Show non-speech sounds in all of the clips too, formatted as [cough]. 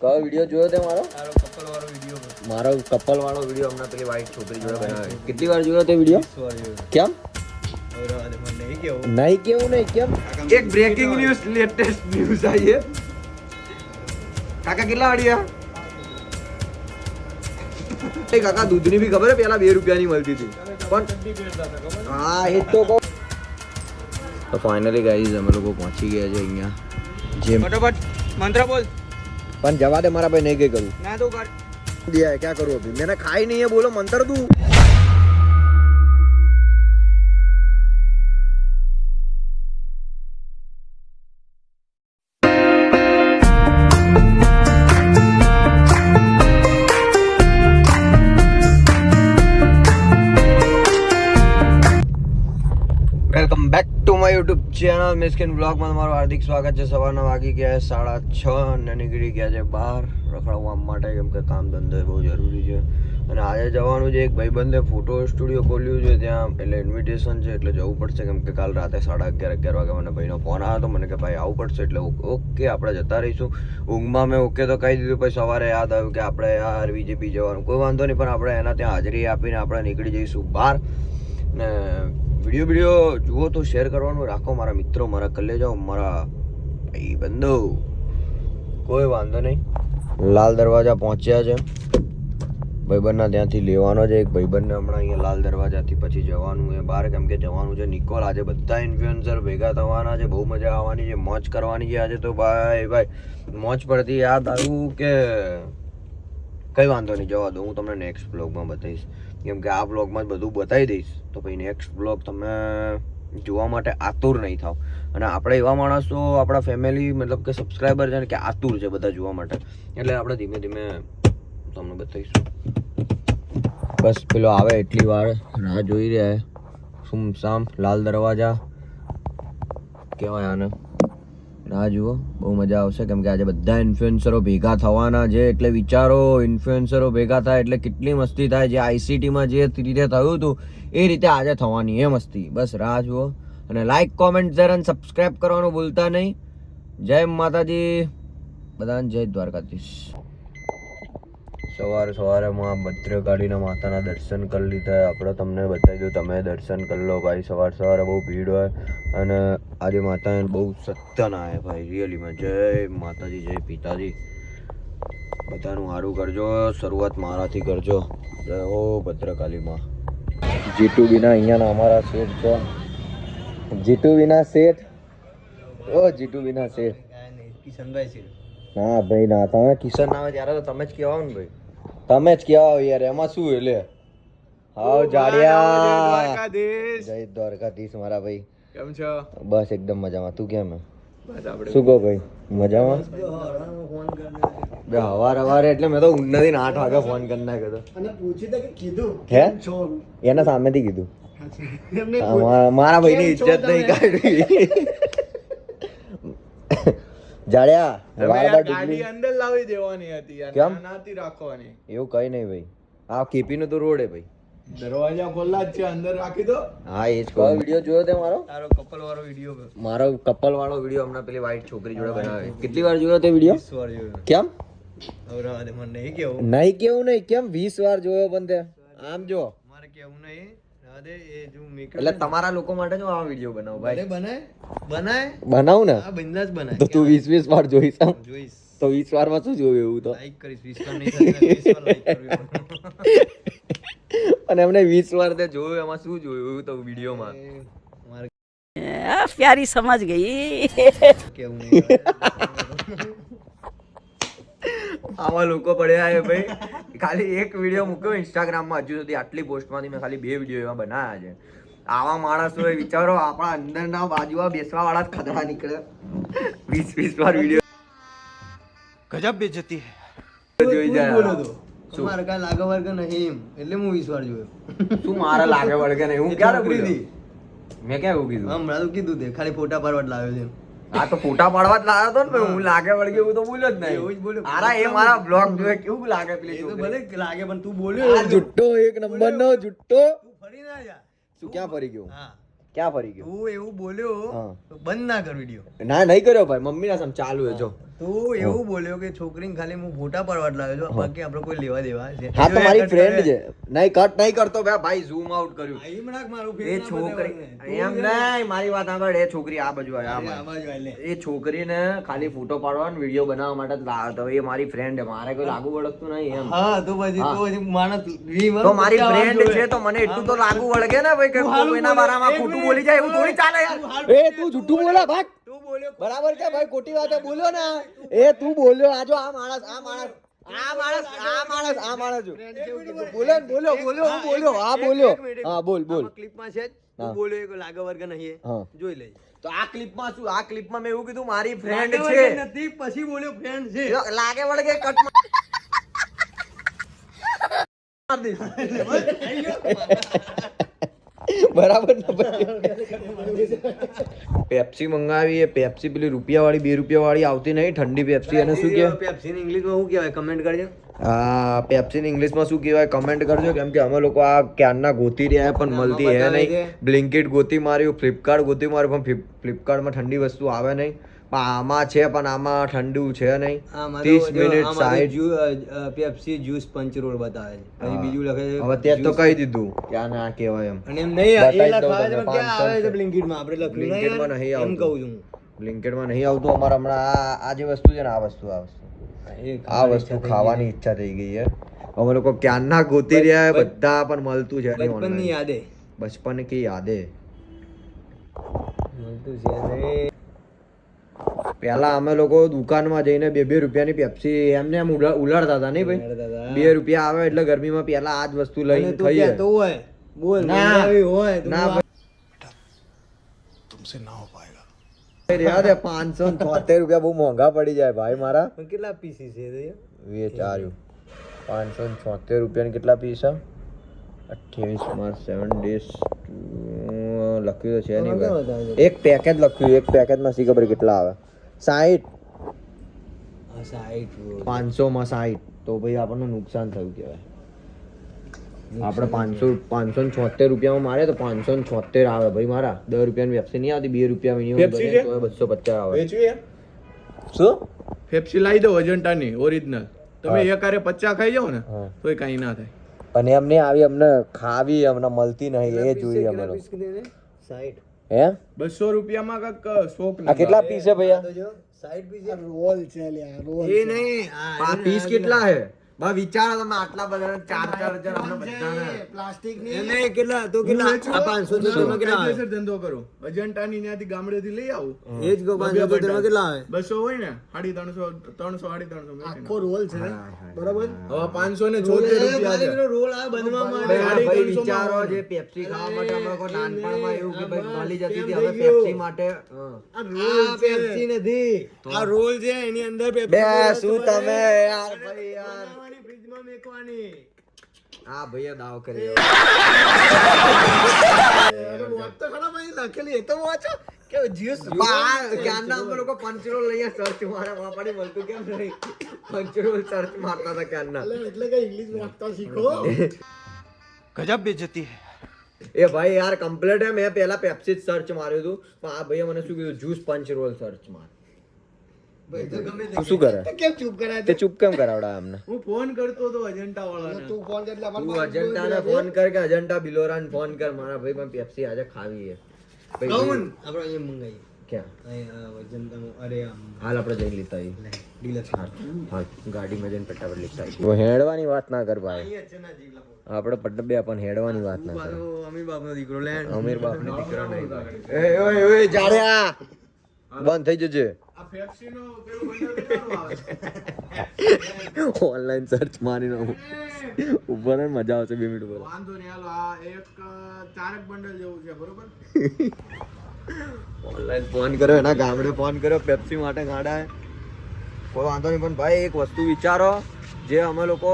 કયો વીડિયો જોયો તે મારો? તારો કપલ વાળો વીડિયો મારો કપલ વાળો વીડિયો હમણાં પેલી વાઈટ છોકરી જોડે બનાવ્યો કેટલી વાર જોયો તે વીડિયો કેમ? નહીં કેવું. નહીં કેવું નહીં કેમ? એક બ્રેકિંગ ન્યૂઝ લેટેસ્ટ ન્યૂઝ આવી છે કાકા કેટલા વાળ્યા એ કાકા દૂધની બી ખબર હે પેલા બે રૂપિયાની મળતી હતી. પણ હા? એ તો કહું. તો ફાઇનલી ગાઈઝ અમે લોકો પહોંચી ગયા છે અહીંયા. જેમ ફટાફટ મંત્ર બોલ. પણ જવા દે મારા ભાઈ નહીં ગઈ કરું ના તો કર દિયા હે, ક્યાં કરું અભી मैंने खाई नहीं है बोलो मंत्र दूं ચેનલ મિસ્કિન બ્લોગમાં તમારું હાર્દિક સ્વાગત છે. સવારના વાગી ગયા સાડા છ અને નીકળી ગયા છે બહાર. રખડવા માટે કેમ કે કામ ધંધો બહુ જરૂરી છે. અને આજે જવાનું છે એક ભાઈબંધે ફોટો સ્ટુડિયો ખોલ્યું છે. ત્યાં એટલે ઇન્વિટેશન છે, એટલે જવું પડશે. કેમ કે કાલ રાતે સાડા અગિયાર અગિયાર વાગે મને ભાઈનો ફોન આવ્યો હતો. મને કે, ભાઈ આવવું પડશે. એટલે ઓકે, આપણે જતા રહીશું. ઊંઘમાં મેં ઓકે તો કહી દીધું. પછી સવારે યાદ આવ્યું કે આપણે યાર બીજેપી જવાનું. કોઈ વાંધો નહીં, પણ આપણે એના ત્યાં હાજરી આપીને આપણે નીકળી જઈશું બહાર. ને વીડિયો વીડિયો જુઓ તો શેર કરવાનું રાખો મારા મિત્રો, મારા કલેજાઓ, મારા ભાઈ બંધો. કોઈ વાંધો નહીં. લાલ દરવાજા પહોંચ્યા છે. ભાઈબંધના ત્યાંથી લેવાનો છે. એક ભાઈબંધને હમણાં અહીંયા લાલ દરવાજાથી પછી જવાનું છે. બહાર કેમ કે જવાનું છે. નિકોલ આજે બધા ઇન્ફ્લુએન્સર ભેગા થવાના છે. બહુ મજા આવવાની છે. મોજ કરવાની છે આજે તો ભાઈ ભાઈ. મોજ પડતી યાદ આવ્યું કે કંઈ વાંધો નહીં. જવા દો. હું તમને નેક્સ્ટ બ્લોગમાં બતાવીશ. કેમ કે આ બ્લોગમાં જ બધું બતાવી દઈશ. તો પછી નેક્સ્ટ બ્લોગ તમે જોવા માટે આતુર નહીં થાવ. અને આપણે એવા માણસો આપણા ફેમિલી મતલબ કે સબસ્ક્રાઈબર છે ને કે આતુર છે બધા જોવા માટે. એટલે આપણે ધીમે ધીમે તમને બતાવીશું. બસ પેલો આવે એટલી વાર, રાહ જોઈ રહ્યા સુમસામ, લાલ દરવાજા. કહેવાય આને? ના જુઓ, બહુ મજા આવશે, કેમ કે આજે બધા ઇન્ફ્લુએન્સરો ભેગા થવાના છે, એટલે વિચારો ઇન્ફ્લુએન્સરો ભેગા થાય એટલે કેટલી મસ્તી થાય, જે આઈસીટીમાં જે રીતે થયું હતું એ રીતે આજે થવાની એ મસ્તી. બસ રાહ જુઓ અને લાઇક કોમેન્ટ શેર અને સબસ્ક્રાઈબ કરવાનું ભૂલતા નહીં. જય માતાજી. બધાને જય દ્વારકાધીશ. સવારે સવારે માં ભદ્રકાળીના માતાના દર્શન કરી લીધા. આપણે તમને બતાવી દઉં તમે દર્શન કરી લો ભાઈ. સવાર સવારે બહુ ભીડ હોય અને આજે માતાને બહુ સત્ય ના આવે ભાઈ. રિયલીમાં જય માતાજી જય પિતાજી. બધાનું સારું કરજો. શરૂઆત મારાથી કરજો. જય હો ભદ્રકાળીમાં જીતુ વિના અહીંયાના અમારા શેઠ છે. જીતુ વિના શેઠ? ઓ જીતુ વિના શેઠ. કિશનભાઈ ના ભાઈ ના. તમે કિશન આવે ત્યારે તો તમે જ કહેવાનું ભાઈ. તમે જ કહેવાઓ યાર એમાં શું એટલે? હાવ જાડિયા. જય દ્વારકાધીશ. મારા ભાઈ. કેમ છો? બસ એકદમ મજામાં. તું કેમ? શું કહો ભાઈ? મજામાં? બે હવાર હવારે એટલે મેં તો ઉન્નતી ને આઠ વાગે ફોન કરી નાખ્યો હતો અને પૂછી તો કે કીધું હે? એના સામેથી કીધું. મારા ભાઈની ઇજ્જત નહીં કાઢી વાળ યાર ગાડી અંદર લાવી દેવાની હતી યાર નાતી રાખવાની. એવું કઈ નહીં ભાઈ. આ કેપી નું તો રોડ હે ભાઈ. દરવાજા ખોલ્લા જ છે અંદર રાખી દો. હા એ જ કહું. વિડિયો જોયો તે મારો? તારો કપલ વાળો વીડિયો મારો કપલ વાળો વીડિયો હમણાં પેલી વાઈટ છોકરી જોડે બનાવે. કેટલી વાર જોયો તે વિડિયો? 20 વાર જોયો. કેમ? હવે મને નહીં કેવું. નહીં કેવું નહીં. કેમ? વીસ વાર જોયો પણ તે. આમ જો. મારે કેવું નહીં. એટલે તમારા લોકો માટે જો આ વિડિયો બનાવો ભાઈ. અરે બનાય બનાય. બનાવ ને? આ બિંદાસ બનાય. તો તું 20 20 વાર જોઈશ આમ જોઈશ. તો 20 વારમાં શું જોવે એવું તો? લાઈક કરીશ 20 વાર નહીં થાય 20 વાર લાઈક કરવી [laughs] અને એમને 20 વાર તે જોયું એમાં શું જોયું એવું તો વિડિયો માં? પ્યારી સમજ ગઈ. કેવું નહીં [laughs] આવા લોકો પડ્યા છે ભાઈ. ખાલી એક વીડિયો મૂક્યો ઇન્સ્ટાગ્રામમાં હજુ સુધી આટલી પોસ્ટમાંથી મેં ખાલી બે વીડિયો એવા બનાવ્યા છે. આવા માણસો વિચારો આપણા અંદરના બાજુમાં બેસવા વાળા ખતરા નીકળે. વીસ વીસ વાર વીડિયો ગજબ બેજતી જોઈ જાય બોલો તો. તમારે કાંઈ લાગે વર્ગ નહીં એમ. એટલે હું વીસ વાર જોયો. શું મારા લાગે વર્ગ નહીં? હું ક્યારે બોલી મેં ક્યાં એવું કીધું હમણાં તો કીધું તે ખાલી ફોટા પાડવા લાવ્યો છે આ તો ફોટા પાડવા જ લાવ્યો હતો ને હું લાગે વળગે એવું તો બોલ્યો જ એવું જ બોલ્યો. મારા એ મારા બ્લોગ જોયે કેવું લાગે પેલી તો ભલે લાગે પણ તું બોલ્યો જુટ્ટો એક નંબર નો જુટ્ટો તું ફરી ના જા. તું ક્યાં ફરી ગયો? હા. ક્યાં ફરી ગયો? તું એવું બોલ્યો તો બંધ ના કર વિડિયો. ના નહીં કર્યો ભાઈ મમ્મી ના સમ ચાલુ હે જો. તું એવું બોલ્યો કે છોકરીને ખાલી હું ફોટા પાડવા લાવ્યો છું બાકી આપણે કોઈ લેવા દેવા છે. હા તો મારી ફ્રેન્ડ છે. નહીં કટ નહીં કરતો બે ભાઈ ઝૂમ આઉટ કર્યું. આ મારું એ છોકરી એમ નહીં મારી વાત આગળ એ છોકરી આ બાજુ આવે આ બાજુ. એ છોકરીને ખાલી ફોટો પાડવાનો વીડિયો બનાવવા માટે લાવ્યો તો એ મારી ફ્રેન્ડ છે. મારે કોઈ લાગુ વળગતું નહીં એમ. હા તો પછી તો પછી માણસ તો મારી ફ્રેન્ડ છે તો મને એટલું તો લાગુ વળગે ને ભાઈ કે કોઈના બારામાં ખોટું બોલી જાય એવું થોડી ચાલે યાર. એ તું જૂઠું બોલા ભાગ. બોલ્યો? બરાબર છે ભાઈ? ખોટી વાતો બોલ્યો ને? એ તું બોલ્યો. આજો આ માણસ આ માણસ આ માણસ આ માણસ આ માણસ જો. બોલ્યો ને, બોલ્યો બોલ્યો હું બોલ્યો. હા બોલ્યો. હા બોલ બોલ. ક્લિપમાં છે જ. બોલ્યો એ લાગે વર્ગ નહીં જોઈ લેજે તો આ ક્લિપમાં શું? આ ક્લિપમાં મેં એવું કીધું મારી ફ્રેન્ડ છે. નથી પછી બોલ્યો ફ્રેન્ડ છે. લાગે વળગે કટ [laughs] બરાબર ને પેપ્સી મંગાવી એ પેપ્સી પેલી રૂપિયા વાળી બે રૂપિયા વાળી આવતી નહીં ઠંડી પેપ્સી અને શું કહેવાય પેપ્સી ઇંગ્લિશમાં શું કહેવાય? કમેન્ટ કરજો. હા પેપ્સી ઇંગ્લિશમાં શું કહેવાય? કમેન્ટ કરજો કેમ કે અમે લોકો આ ક્યારના ગોતી રહ્યા પણ મળતી હે નહીં. બ્લિંકિટ ગોતી માર્યું ફ્લિપકાર્ટ ગોતી માર્યું પણ ફ્લિપકાર્ટમાં ઠંડી વસ્તુ આવે નહીં. પણ આમાં છે પણ આમાં ઠંડુ છે નહીં. ત્રીસ minute uh, Pepsi juice punch roll બતાવે છે. બીજું લખે છે હવે ત્યાં તો કહી દીધું. ક્યાં ના કહેવાય એમ. અને એમ નહીં એ લખવા ક્યાં આવે છે બ્લિંકિટમાં? આપણે લખ્યું નહીં બ્લિંકિટમાં. નહીં એમ કહું છું બ્લિંકિટમાં નહીં આવતું અમારે હમણાં આ આ જે વસ્તુ છે ને આ વસ્તુ આ વસ્તુ. આ વસ્તુ ખાવાની ઈચ્છા થઈ ગઈ છે. અમે લોકો ક્યારના ગોતી રહ્યા બધા પણ મળતું છે બચપનની યાદે. બચપન કી યાદે. મળતું છે. પહેલા અમે લોકો દુકાનમાં જઈને બે બે રૂપિયાની પેપ્સી એમને એમ ઉલા- ઉલાડતા હતા નહીં ભાઈ? બે રૂપિયા આવે એટલે ગરમીમાં પહેલા આ જ વસ્તુ લઈને ખાઈએ. તો હોય? બોલ ના. હોય તો ના હું ભાઈ રહ્યા દે પાંચસો છોતેર રૂપિયા બહુ મોંઘા પડી જાય ભાઈ મારા. કેટલા પીસી છે યાર? વેચાર્યું. પાંચસો છોતેર રૂપિયાની કેટલા પીસ અઠ્યાવીસ માર્ચ સેવન ડેઝ લખ્યું તો નહીં છે? એક પેકેજ લખ્યું એક પેકેજમાં શી ખબર કેટલા આવે. સાહીઠ આ સાઈઠ પાંચસો માં સાહીઠ તો ભાઈ આપણને નુકસાન થયું કહેવાય. આપણે પાંચસો પાંચસો ને છોતેર રૂપિયામાં મારે તો પાંચસો ને છોતેર આવે ભાઈ મારા. દસ રૂપિયાની પેપ્સી નહીં આવતી બે રૂપિયા મિનિમમ બસો પચાસ આવે. શું? પેપ્સી લાવી દો અજંટાની ઓરિજિનલ તમે. એક હારે પચાસ ખાઈ જાઓ ને તો તોય કાંઈ ના થાય. અને એમને આવી અમને ખાવી અમને મળતી નહીં એ જોઈએ અમે કેટલા લોકો પીસ કીધું એને? સાઈઠ. હે? બસો રૂપિયામાં કાંઈક શોખ આ કેટલા પીસ છે ભૈયા? પીસ રોલ છે લ્યા છે. એ નહીં, આ આ પીસ કેટલા હે બા વિચારો તમે આટલા બધા ચાર ચાર હજાર અમને બધાને. એ નહીં, કેટલા તો કેટલા આ પાંચસો તો તેમાં કેટલા આવે? ધંધો કરો? અજંટાની ત્યાંથી ગામડેથી લઈ આવું. એ જ કહું, પાંચસો તો તેમાં કેટલા આવે? બસો હોય ને સાડી ત્રણસો ત્રણસો સાડી રોલ છે બરાબર? હવે પાંચસો ને છોતેર રૂપિયા છે. રોલ આ બનવામાં ભાઈ, ભાઈ વિચારો જે પેપ્સી ખાવા માટે અમે લોકો નાનપણમાં એવું કે ભાઈ મળી જતી હતી હવે પેપ્સી માટે હં. આ પેપ્સી નથી. આ રોલ છે એની અંદર પેપ્સી બે શું તમે યાર ભાઈ યાર. મેકવાની આ ભૈયા દાવ ભાઈ લખેલી એ તો વાંચો કે જ્યુસ ક્યારના અમે લોકો પંચરોલ લઈએ સર્ચ મારા બાપાને મળતું કેમ નહીં પંચરો સર્ચ મારતા હતા ક્યારના એટલે કે ઇંગ્લિશ વાંચતા શીખો એ ભાઈ યાર કમ્પ્લીટ હે મેં પહેલા પેપ્સી સર્ચ માર્યું હતું પણ આ ભાઈએ મને શું કીધું જ્યુસ પંચ રોલ સર્ચ માર તો તું શું કરે? કેમ ચૂપ કરાય તે ચૂપ કેમ કરાવડા અમને હું ફોન કરતો હતો અજંટા વાળાને તું ફોન એટલે તું અજંટાને ફોન કર કે અજંટા બિલોરાને ફોન કર મારા ભાઈ પણ પેપ્સી આજે ખાવી છે ભાઈ, આપણે અહીંયા મંગાઈએ. ક્યાં? અહીંયા વજનતાનું અરે આમ. હાલ આપણે જઈને લીધા આવીએ. ડીલક્સ હાલ હાલ ગાડીમાં જઈને ફટાફટ લીધા હેડવાની વાત ના કર ભાઈ. આપડે પટ્ટબે પણ હેડવાની વાત ના કર. અમીર બાપનો દીકરો લેન્ડ અમીર બાપને દીકરો નહીં. બંધ થઈ જજે. ઓનલાઈન સર્ચ મારીને ઉપર મજા આવશે બે મિનિટ ઉપર વાંધો નહીં હાલો આ એક ચારક બંડલ જેવું છે બરોબર? ઓનલાઈન ફોન કર્યો એના ગામડે ફોન કર્યો પેપ્સી માટે ગાડા કોઈ વાંધો નહીં પણ ભાઈ એક વસ્તુ વિચારો. જે અમે લોકો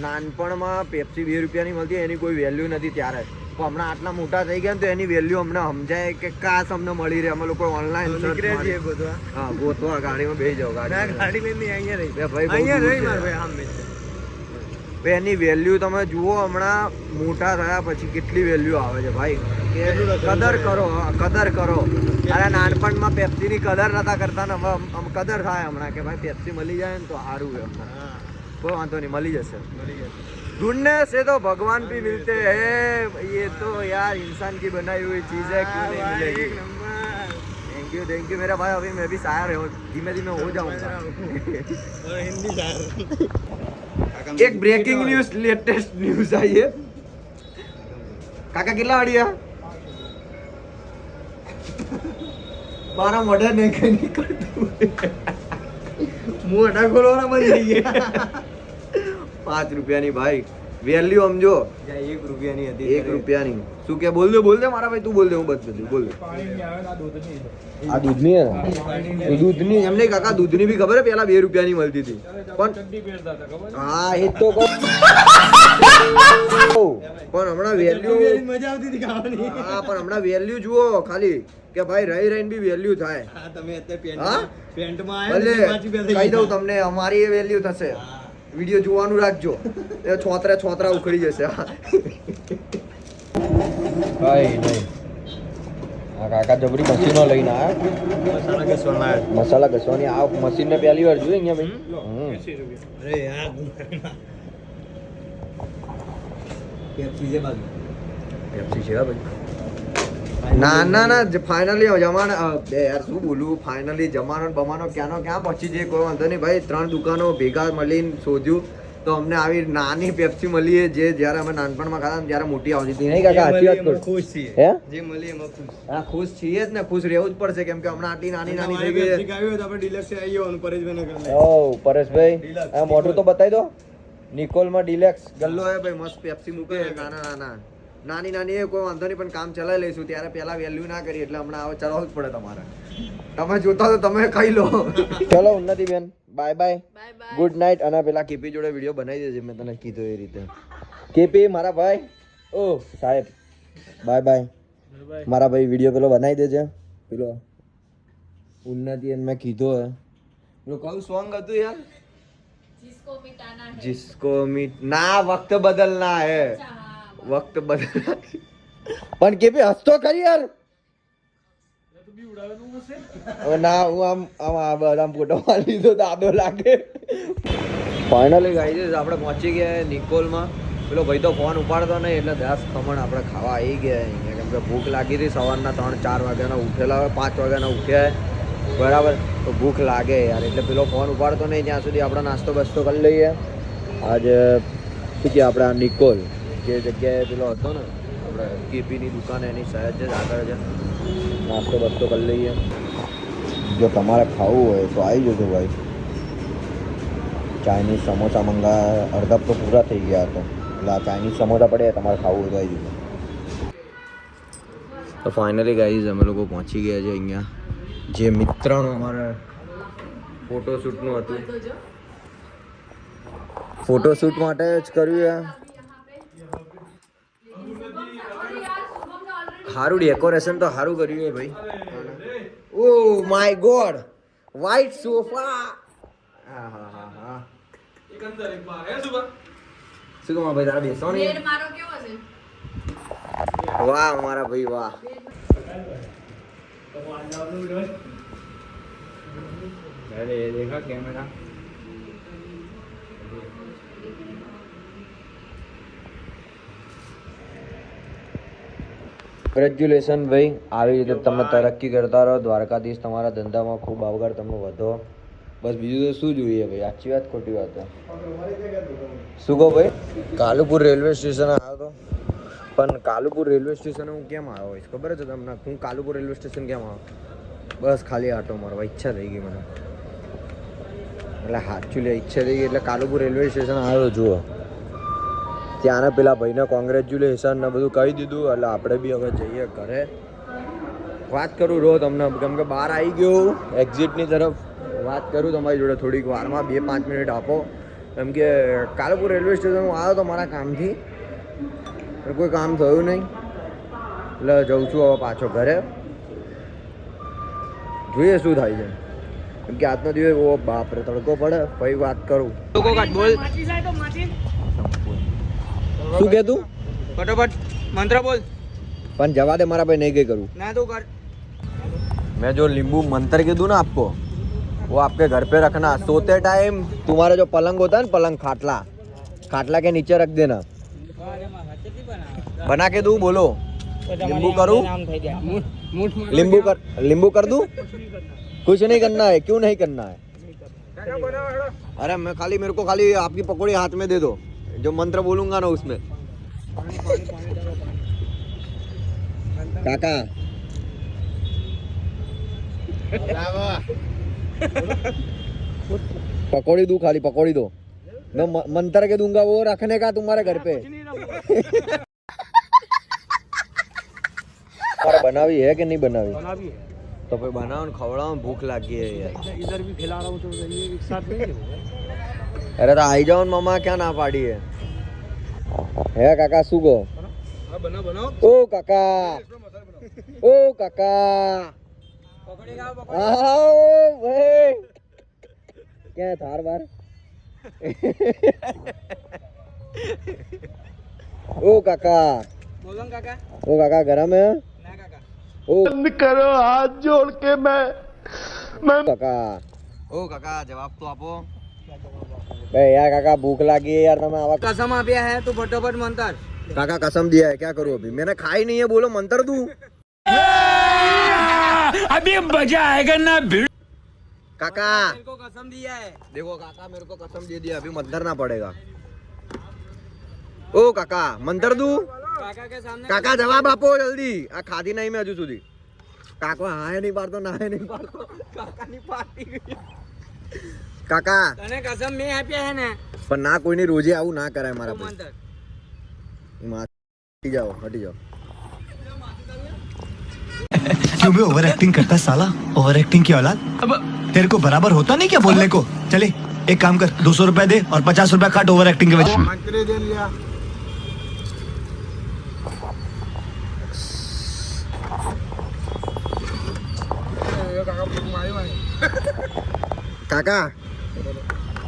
નાનપણમાં પેપ્સી બે રૂપિયાની મળતી એની કોઈ વેલ્યુ નથી ત્યારે. હમણાં આટલા મોટા થઈ ગયા ને તો એની વેલ્યુ અમને સમજાય કે કાશ અમને મળી રહે. અમે લોકો ઓનલાઈન નીકળ્યા છીએ ગોતવા. હા ગોતવા ગાડીમાં બેસી જાવ ગાડી ગાડી લઈને અહીંયા રહી ભાઈ અહીંયા રહી છે. ભાઈ આમ એની વેલ્યુ તમે જુઓ હમણાં મોટા થયા પછી કેટલી વેલ્યુ આવે છે ભાઈ. કદર કરો કદર કરો. અરે નાનપણમાં પેપ્સીની કદર નતા કરતા ને હવે કદર થાય હમણાં કે ભાઈ પેપ્સી મળી જાય ને તો સારું એમ કોઈ વાંધો નહીં મળી જશે. મળી જશે. ढूंढने से तो भगवान भी मिलते हैं ये तो यार इंसान की बनाई हुई चीज है क्यों नहीं मिलेगी थैंक यू थैंक यू मेरा भाई अभी मैं भी शायर हो धीमे धीमे हो जाऊंगा एक ब्रेकिंग न्यूज लेटेस्ट न्यूज आई है કાકા કેટલા વાળ્યા મારા મોઢે નહીં કઈ નીકળતું મોઢા ખોલવાના બંધ થઈ ગયા પાંચ રૂપિયાની ભાઈ. વેલ્યુ સમજો. એક રૂપિયાની હતી એક રૂપિયાની. શું કે બોલ દે બોલ દે મારા ભાઈ તું બોલ દે હું બસ બધું બોલ દે. આ દૂધની હે? દૂધની? એમને કાકા દૂધની બી ખબર હે પેલા બે રૂપિયાની મળતી હતી. પણ હા એ તો પણ હમણાં વેલ્યુ મજા આવતી હતી ખાવાની. હા પણ હમણાં વેલ્યુ જુઓ ખાલી કે ભાઈ રહી રહીને બી વેલ્યુ થાય. હા તમે અત્યારે પેન્ટમાં પેન્ટ પેન્ટમાં આવ્યા કહી દઉં તમને અમારી એ વેલ્યુ થશે. વીડિયો જોવાનું રાખજો. એ છોતરા છોતરા ઉખડી જશે. કઈ નહીં આ કાકા જબરી મશીનો લઈને આવ્યા. મસાલા ઘસવાના મસાલા ઘસવાની. આ મશીન ને પહેલી વાર જોઈ અહીંયા ભાઈ? અરે યાર પેપ્સી છે બાજુ. પેપ્સી છે હા ભાઈ. ના ના ના ફાઇનલી જમાનો બે યાર શું બોલું? ફાઇનલી જમાનો ને બમાનો ક્યાંનો ક્યાં પહોંચી જઈએ કોઈ વાંધો નહીં. ભાઈ ત્રણ દુકાનો ભેગા મળીને શોધ્યું તો અમને આવી નાની પેપ્સી મળી જે જ્યારે અમે નાનપણમાં ખાતા ત્યારે મોટી આવતી હતી. નહીં કાકા સાચી વાત કરું. ખુશ છીએ. હે? જે મળી એમાં ખુશ. હા ખુશ છીએ જ ને ખુશ રહેવું જ પડશે કેમ કે હમણાં આટલી નાની નાની થઈ ગઈ છે તો આપણે ડિલેક્સ આવી જવાનું પરેશભાઈને ઘરે. ઓ પરેશભાઈ આ મોટું તો બતાવી દો. નિકોલમાં ડિલેક્સ ગલ્લો હે ભાઈ મસ્ત પેપ્સી મૂકે. નાના નાના નાની નાની કોઈ વાંધો નહીં પણ કામ ચલાવી લઈશું. ત્યારે પહેલાં વેલ્યુ ના કરીએ એટલે હમણાં હવે ચલાવવું જ પડે તમારે. તમે જોતા તો તમે ખાઈ લો. ચલો ઉન્નતિ બેન. બાય બાય ગુડ નાઇટ અને પેલા કેપી જોડે વીડિયો બનાવી દેજે મેં તને કીધું એ રીતે. કેપી મારા ભાઈ? ઓ સાહેબ. બાય બાય મારા ભાઈ વીડિયો પેલો બનાવી દેજે. પેલો ઉન્નતિ એને મેં કીધો હે. પેલું કયું સોંગ હતું યાર? જિસકો મિટાના હે. જિસકો મિટ ના વખત બદલના હે. વક્ત બદલના પણ કે ભી હસતો ખરી યાર. હવે ના હું આમ આમ આ બધા ફોટો લીધો તો દાદો લાગે. ફાઇનલી ગાઈ આપણે પહોંચી ગયા નિકોલમાં. પેલો ભાઈ તો ફોન ઉપાડતો નહીં એટલે દસ ખમણ આપણે ખાવા આવી ગયા અહીંયા. કેમ કે ભૂખ લાગી હતી સવારના ત્રણ ચાર વાગ્યાના ઉઠેલા હોય પાંચ વાગ્યાના ઉઠ્યા બરાબર તો ભૂખ લાગે યાર. એટલે પેલો ફોન ઉપાડતો નહીં ત્યાં સુધી આપણે નાસ્તો બસ્તો કરી લઈએ. આજે શું કે આપણે આ નિકોલ. જે જગ્યાએ પેલો હતો ને આપણે કેપીની દુકાન એની સહેજ જ આગળ છે. નાસ્તો બસ્તો કરી લઈએ. જો તમારે ખાવું હોય તો આવી જજો ભાઈ. ચાઇનીઝ સમોસા મંગા અડધા તો પૂરા થઈ ગયા હતા. એટલે આ ચાઇનીઝ સમોસા પડે તમારે ખાવું હોય તો આવી જજો. તો ફાઇનલી ગાઈઝ અમે લોકો પહોંચી ગયા છે અહીંયા. જે મિત્રનું અમારા ફોટોશૂટનું હતું. ફોટોશૂટ માટે જ કર્યું છે સારું ડેકોરેશન તો સારું કર્યું છે ભાઈ. Oh my god white sofa હા હા હા હા. શું કહું ભાઈ તારા કેવો છે? વાહ મારા ભાઈ વાહ. ગ્રેજ્યુલેશન ભાઈ. આવી રીતે તમે તરક્કી કરતા રહો. દ્વારકાધીશ તમારા ધંધામાં ખૂબ આગળ તમે વધો. બસ બીજું તો શું જોઈએ ભાઈ? સાચી વાત ખોટી વાત શું કહો ભાઈ? કાલુપુર રેલવે સ્ટેશન આવ્યો તો. પણ કાલુપુર રેલવે સ્ટેશન હું કેમ આવ્યો હોઈશ ખબર છે તમને? હું કાલુપુર રેલવે સ્ટેશન કેમ આવ્યો? બસ ખાલી આટો મારવા. ઈચ્છા થઈ ગઈ મને. એટલે સાચું લે ઈચ્છા થઈ ગઈ. એટલે કાલુપુર રેલવે સ્ટેશન આવ્યો જુઓ. ત્યાંના પેલા ભાઈને કોંગ્રેચ્યુલેશન ને બધું કહી દીધું. એટલે આપણે બી હવે જઈએ ઘરે. વાત કરું રો તમને. કેમ કે બહાર આવી ગયો એક્ઝિટની તરફ. વાત કરું તમારી જોડે થોડીક વારમાં, બે પાંચ મિનિટ આપો. કેમ કે કાલપુર રેલવે સ્ટેશન હું આવ્યો તો મારા કામથી કોઈ કામ થયું નહીં. એટલે જઉં છું હવે પાછો ઘરે. જોઈએ શું થાય છે. કેમ કે આજનો દિવસ ઓ બાપ રે તડકો પડે પછી વાત કરું. બોલ. શું કે તું ફટોફટ મંત્ર બોલ પણ જવા દે મારા ભાઈ નહીં ગઈ કરું ના તું કર मैं जो नींबू मंत्र के दूं ना आपको वो आपके घर पे रखना सोते टाइम तुम्हारा जो पलंग होता है ना पलंग खाटला खाटला के नीचे रख देना बना के दूं बोलो नींबू करूं नींबू कर नींबू कर दूं कुछ नहीं करना है क्यों नहीं करना है अरे मैं खाली मेरे को खाली आपकी पकौड़ी हाथ में दे दो जो मंत्र बोलूँगा ना उसमें। काका। पकौड़ी दू खाली पकौड़ी दो। मैं मंत्र के दूँगा वो रखने का तुम्हारे घर पे। पर बनावी है कि नहीं बनावी? बनावी है। तो फिर बनाओ खवड़ाओ भूख लग गई है यार। इधर भी खिला रहा हूँ तो एक साथ अरे तो आई जाओ ने मामा क्या ना पाड़ी है હે કાકા શું કહો बनाओ बनाओ ઓ કાકા ઓ કાકા पकड़े खाओ આવો ભાઈ ક્યાં થાર બાર ઓ કાકા बोलो काका ઓ કાકા ગરમ હે ना काका ઓ करो हाथ जोड़ के मैं કાકા ઓ કાકા જવાબ તો આપો બે યાર કાકા ભૂખ લાગી है यार તમે આવા कसम आप्या है तो फटोफट मंत्र काका कसम दिया है क्या करूं अभी मैंने खाई नहीं है बोलो मंत्र दूं [laughs] अभी मजा आएगा ना भिड़ काका मेरे को कसम दिया है देखो काका मेरे को कसम दे दिया अभी मंत्र ना पड़ेगा ओ काका मंत्र दूं काका के सामने કાકા જવાબ આપો જલ્દી આ ખાધી નહીં મેં હજુ સુધી કાકો હાય નહીં પાડતો નાય નહીં પાડતો કાકાની પાર્ટી ગઈ કાકા તને કસમ મેં આપ્યા હે ને પણ ના કોઈની રોજે આવું ના કરાય મારા તો ભાઈ મંત્ર માં હટી જાઓ હટી જાઓ क्यों बे ओवर एक्टिंग करता है साला ओवर एक्टिंग की औलाद अब तेरे को बराबर होता नहीं क्या बोलने को चले एक काम कर दो सौ रुपया दे और पचास रुपया काट ओवर एक्टिंग के वजह मंत्री दे लिया काका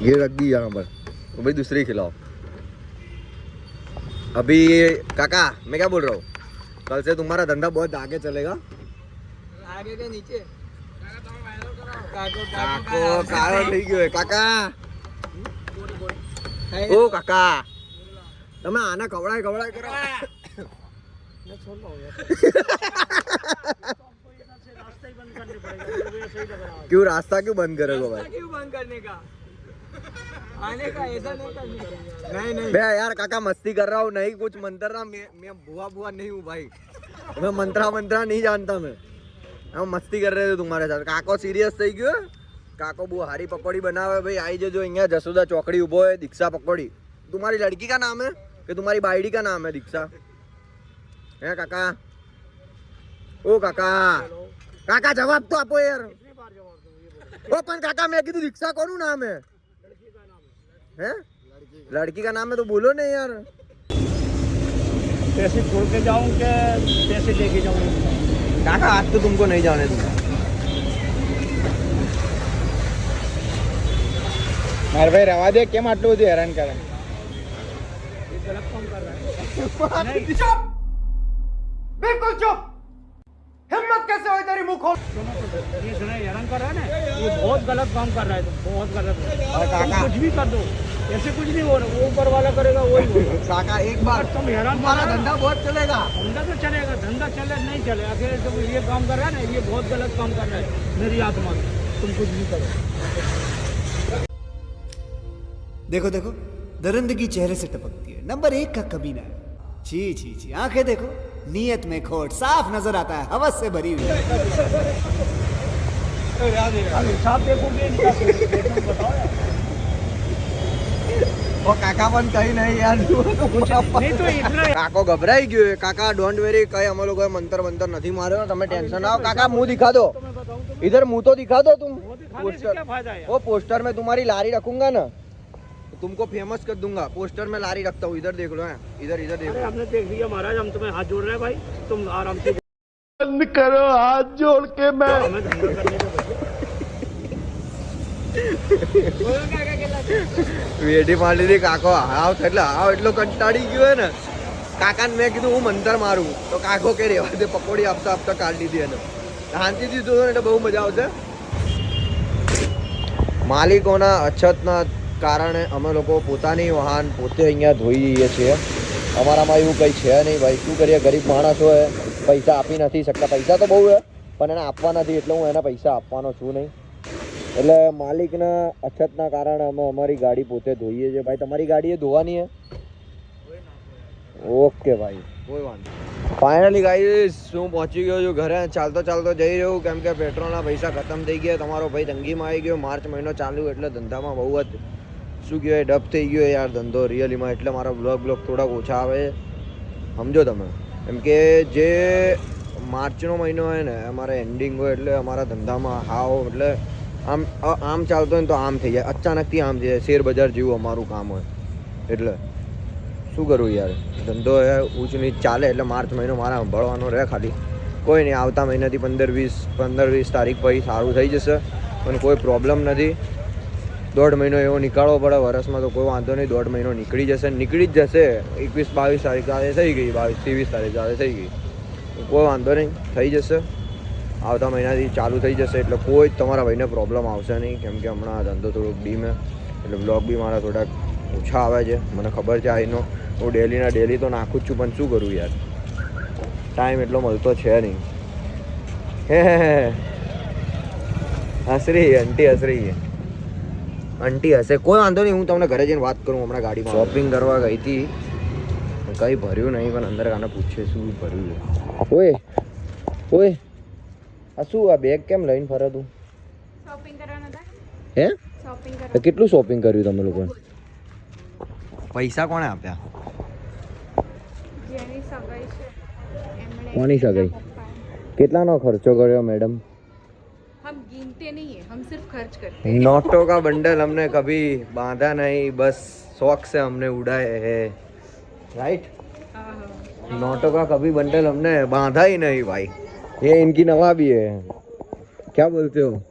ये रख दी यहाँ पर तो भाई दूसरी खिलाओ अभी काका मैं क्या बोल रहा हूँ कल से तुम्हारा धंधा बहुत आगे चलेगा આગે કે નીચે કાકો કાકો કાળો થઈ ગયો કાકા ઓ કાકા તમે આને કવડાય કવડાય કરો क्यों रास्ता क्यों बंद करेगा भाई क्यों बंद करने का आने का ऐसा नहीं करने नहीं नहीं मैं यार काका मस्ती कर रहा हूँ नहीं कुछ मंत्रा मैं मैं बुआ बुआ नहीं हूँ भाई मैं मंत्रा मंत्रा नहीं जानता मैं हम मस्ती कर रहे थे तुम्हारे साथ કાકો સિરિયસ થઈ ગયો કાકો બહુ હારી પકોડી બનાવે ભાઈ આવી જજો અહીંયા જસોદા ચોકડી ઉભો है दीक्षा पकौड़ी तुम्हारी लड़की का नाम है कि तुम्हारी बायडी का नाम है दीक्षा है काका ओ काका કાકા જવાબ તો આપો યાર ઓ પણ કાકા મેં કીધું દીક્ષા કોનું નામ હે હે लड़की का नाम है तो बोलो नहीं यार पैसे छोड़ के जाऊं क्या पैसे लेके जाऊं काका आज तो तुमको नहीं जाने दूंगा મારે ભાઈ રવા દે કેમ આટલું બધું હેરાન કરે ये सुना हैरान कर रहा है ना ये बहुत गलत काम कर रहा है तुम बहुत गलत तुम कुछ भी कर दो ऐसे कुछ नहीं हो रहा वो ऊपर वाला करेगा वही काका एक बार तुम हैरान कर हमारा धंधा बहुत चलेगा। धंधा तो चलेगा धंधा चले नहीं चले अकेले तुम ये काम कर रहा है ना ये बहुत गलत काम कर रहा है मेरी आत्मा तुम कुछ भी करो। देखो देखो दरिंदगी चेहरे से टपकती है नंबर एक का कमीना है। छी छी छी आँखें देखो। नीयत में खोट साफ नजर आता है हवस से भरी हुई अब हिसाब देखोगे इनका तो बताओ यार ઓ કાકા પણ કઈ નહીં યાર नहीं तो इतना કાકો ગભરાઈ ગયો છે. કાકા ડોન્ટ વેરી કઈ અમે લોકોએ મંતર મંતર નથી માર્યો તમે ટેન્શન ના કાકા मुंह दिखा दो मैं बताऊं तो इधर मुंह तो दिखा दो तुम वो दिखाने से क्या फायदा है यार? वो पोस्टर में तुम्हारी लारी रखूंगा ना तो तुमको फेमस कर दूंगा पोस्टर में लारी रखता हूँ इधर देख लो हैं इधर इधर देख अरे लो हमने देख लिया महाराज हम तुम्हें हाथ जोड़ रहे हैं भाई तुम आराम से बंद करो हाथ जोड़ के मैं हमें धंधा करने दो भैया। બોલો કાકા કેટલા વેઢી માંડી હતી કાકો હાવ એટલે હાવ એટલો કંટાળી ગયો હે ને કાકાને મેં કીધું હું મંતર મારું તો કાકો કે રેવા દે પકોડી આપતા આપતા કાઢી દીધી એને શાંતિથી જોયો ને એટલે બહુ મજા આવશે માલિકોના અછતના કારણે અમે લોકો પોતાની વાહન પોતે અહીંયા ધોઈ જઈએ છીએ. અમારામાં એવું કંઈ છે નહીં ભાઈ. શું કરીએ? ગરીબ માણસો એ પૈસા આપી નથી શકતા. પૈસા તો બહુ છે પણ એને આપવા નથી એટલે હું એને પૈસા આપવાનો છું નહીં. એટલે માલિકના અછતના કારણે અમે અમારી ગાડી પોતે ધોઈએ છીએ. ભાઈ તમારી ગાડી એ ધોવાની છે ઓકે ભાઈ. કોઈ વાંધો ફાઇનલી ગાઈસ હું પહોંચી ગયો છું ઘરે. ચાલતો ચાલતો જઈ રહ્યો. કેમ કે પેટ્રોલના પૈસા ખતમ થઈ ગયા. તમારો ભાઈ તંગીમાં આવી ગયો. માર્ચ મહિનો ચાલુ એટલે ધંધામાં બહુ જ શું કહેવાય, ડબ થઈ ગયો યાર ધંધો રિયલીમાં એટલે મારા બ્લોગ બ્લોગ થોડાક ઓછા આવે. સમજો તમે. એમ કે જે માર્ચનો મહિનો હોય ને, અમારે એન્ડિંગ હોય એટલે અમારા ધંધામાં હાવ એટલે આમ આમ ચાલતો હોય ને તો આમ થઈ જાય. અચાનકથી આમ થઈ જાય. શેર બજાર જેવું અમારું કામ હોય. એટલે શું કરું યાર? ધંધો એ ઊંચ નીચ ચાલે. એટલે માર્ચ મહિનો મારા સંભાળવાનો રહે ખાલી. કોઈ નહીં, આવતા મહિનાથી પંદર વીસ પંદર વીસ તારીખ પછી સારું થઈ જશે. પણ કોઈ પ્રોબ્લેમ નથી. દોઢ મહિનો એવો નીકાળવો પડે, વરસમાં તો કોઈ વાંધો નહીં, દોઢ મહિનો નીકળી જશે, નીકળી જ જશે. એકવીસ, બાવીસ તારીખ આજે થઈ ગઈ, બાવીસ, ત્રેવીસ તારીખ આજે થઈ ગઈ. કોઈ વાંધો નહીં, થઈ જશે. આવતા મહિનાથી ચાલુ થઈ જશે, એટલે કોઈ જ તમારા ભાઈને પ્રોબ્લેમ આવશે નહીં, કેમ કે હમણાં ધંધો થોડોક ડીમે એટલે બ્લોગ બી મારા થોડાક ઓછા આવે છે. મને ખબર છે, આઈનો. હું ડેલીના ડેલી તો નાખું જ છું, પણ શું કરું યાર? ટાઈમ એટલો મળતો છે નહીં. હે હે હસરી આંટી હસરી આંટી હશે. કોઈ વાંધો નહીં હું તમને ઘરે જઈને વાત કરું હમણાં ગાડીમાં. શોપિંગ કરવા ગઈ હતી. કંઈ ભર્યું નહીં પણ અંદર કાને પૂછે શું ભર્યું છે. ઓય ઓય. આ શું આ બેગ કેમ લઈને ફરે તું? શોપિંગ હે? કેટલું શોપિંગ કર્યું તમે લોકોએ? પૈસા કોણે આપ્યા? જેની સગાઈ છે એમણે કોની સગાઈ? કેટલાનો ખર્ચો કર્યો મેડમ हम गिनते नहीं है हम सिर्फ खर्च करते नोटों का बंडल हमने कभी बांधा नहीं बस शौक से हमने उड़ाए हैं राइट हैं नोटों का कभी बंडल हमने बांधा ही नहीं भाई ये इनकी नवाबी है क्या बोलते हो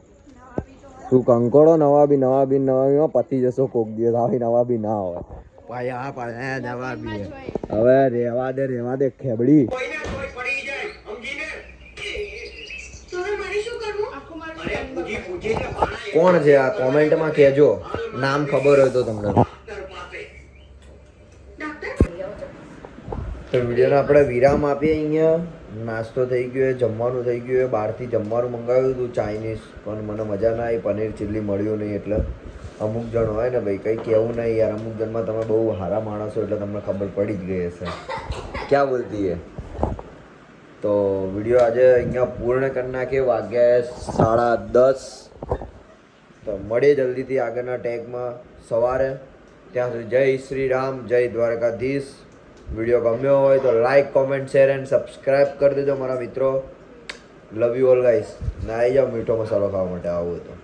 તું કંકોડો નવાબી નવાબી નવાબીમાં પતી જશો કોક દિવસ આવી નવાબી ના હોય ભાઈ આ પણ નવાબી હે હવે રેવા દે રેવા દે ખેબડી કોણ છે આ કોમેન્ટમાં કહેજો? નામ ખબર હોય તો તમને. તો વિડીયોને આપણે વિરામ આપીએ અહીંયા. નાસ્તો થઈ ગયો, જમવાનું થઈ ગયું, બહારથી જમવાનું મંગાવ્યું હતું, ચાઇનીઝ. પણ મને મજા ના આવી, પનીર ચીલી મળ્યું નહીં એટલે. અમુક જણ હોય ને ભાઈ, કંઈ કહેવું નહીં યાર, અમુક જણમાં તમે બહુ સારા માણસો, એટલે તમને ખબર પડી જ ગઈ હશે. ક્યાં બોલતી હે તો વીડિયો આજે અહીંયા પૂર્ણ કરી નાખીએ. વાગ્યા સાડા દસ. તો મળીએ જલ્દીથી આગળના ટેગમાં સવારે. ત્યાં સુધી જય શ્રી રામ, જય દ્વારકાધીશ. વીડિયો ગમ્યો હોય તો like comment share and subscribe કરી દેજો, મારા મિત્રો. લવ યુ ઓલ ગાઈસ ના આવી જાઓ મીઠો મસાલો ખાવા માટે આવું તો